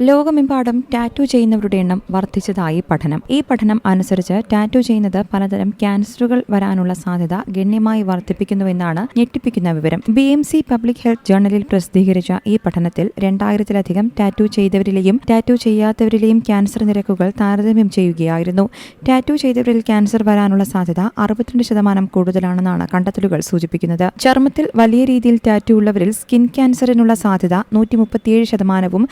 ലോകമെമ്പാടും ടാറ്റു ചെയ്യുന്നവരുടെ എണ്ണം വർദ്ധിച്ചതായി പഠനം. ഈ പഠനം അനുസരിച്ച് ടാറ്റു ചെയ്യുന്നത് പലതരം ക്യാൻസറുകൾ വരാനുള്ള സാധ്യത ഗണ്യമായി വർദ്ധിപ്പിക്കുന്നുവെന്നാണ് ഞെട്ടിപ്പിക്കുന്ന വിവരം. B M C public health ജേർണലിൽ പ്രസിദ്ധീകരിച്ച ഈ പഠനത്തിൽ രണ്ടായിരത്തിലധികം ടാറ്റു ചെയ്തവരിലെയും ടാറ്റു ചെയ്യാത്തവരിലെയും ക്യാൻസർ നിരക്കുകൾ താരതമ്യം ചെയ്യുകയായിരുന്നു. ടാറ്റു ചെയ്തവരിൽ ക്യാൻസർ വരാനുള്ള സാധ്യത അറുപത്തിരണ്ട് ശതമാനം കൂടുതലാണെന്നാണ് കണ്ടെത്തലുകൾ സൂചിപ്പിക്കുന്നത്. ചർമ്മത്തിൽ വലിയ രീതിയിൽ ടാറ്റു ഉള്ളവരിൽ സ്കിൻ ക്യാൻസറിനുള്ള സാധ്യത നൂറ്റി മുപ്പത്തിയേഴ് ശതമാനവും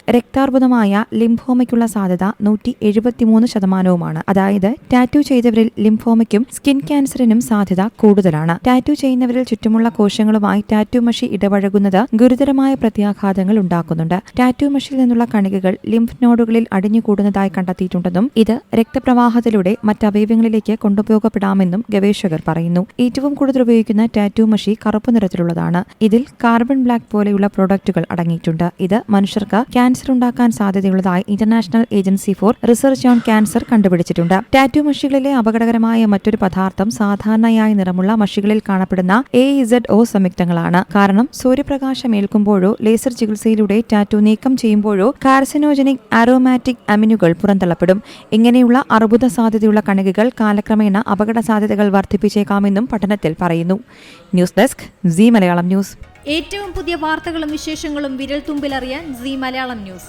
രക്താർബുദമായ ലിംഫോമയ്ക്കുള്ള സാധ്യത നൂറ്റി എഴുപത്തിമൂന്ന് ശതമാനവുമാണ്. അതായത് ടാറ്റു ചെയ്തവരിൽ ലിംഫോമയ്ക്കും സ്കിൻ ക്യാൻസറിനും സാധ്യത കൂടുതലാണ്. ടാറ്റു ചെയ്യുന്നവരിൽ ചുറ്റുമുള്ള കോശങ്ങളുമായി ടാറ്റു മഷി ഇടപഴകുന്നത് ഗുരുതരമായ പ്രത്യാഘാതങ്ങൾ ഉണ്ടാക്കുന്നുണ്ട്. ടാറ്റു മഷിയിൽ നിന്നുള്ള കണികകൾ ലിംഫ് നോഡുകളിൽ അടിഞ്ഞുകൂടുന്നതായി കണ്ടെത്തിയിട്ടുണ്ടെന്നും ഇത് രക്തപ്രവാഹത്തിലൂടെ മറ്റവയവങ്ങളിലേക്ക് കൊണ്ടുപോകപ്പെടാമെന്നും ഗവേഷകർ പറയുന്നു. ഏറ്റവും കൂടുതൽ ഉപയോഗിക്കുന്ന ടാറ്റു മഷി കറുപ്പ് നിറത്തിലുള്ളതാണ്. ഇതിൽ കാർബൺ ബ്ലാക്ക് പോലെയുള്ള പ്രോഡക്റ്റുകൾ അടങ്ങിയിട്ടുണ്ട്. ഇത് മനുഷ്യർക്ക് ക്യാൻസർ ഉണ്ടാക്കാൻ സാധ്യതയുള്ളതായി international agency for research on cancer കണ്ടുപിടിച്ചിട്ടുണ്ട്. Tattoo മഷികളിലെ അപകടകരമായ മറ്റൊരു പദാർത്ഥം സാധാരണയായി നിറമുള്ള മഷികളിൽ കാണപ്പെടുന്ന എ ഇസഡ് ഒ സംയുക്തങ്ങളാണ്. കാരണം സൂര്യപ്രകാശം ഏൽക്കുമ്പോഴോ ലേസർ ചികിത്സയിലൂടെ ടാറ്റു നീക്കം ചെയ്യുമ്പോഴോ കാർസിനോജനിക് ആരോമാറ്റിക് അമിനുകൾ പുറന്തള്ളപ്പെടും. ഇങ്ങനെയുള്ള അർബുദ സാധ്യതയുള്ള കണികകൾ കാലക്രമേണ അപകട സാധ്യതകൾ വർദ്ധിപ്പിച്ചേക്കാമെന്നും പഠനത്തിൽ പറയുന്നു. News desk C Malayalam news. ഏറ്റവും പുതിയ വാർത്തകളും വിശേഷങ്ങളും വിരൽ തുമ്പിലറിയാൻ സി മലയാളം ന്യൂസ്.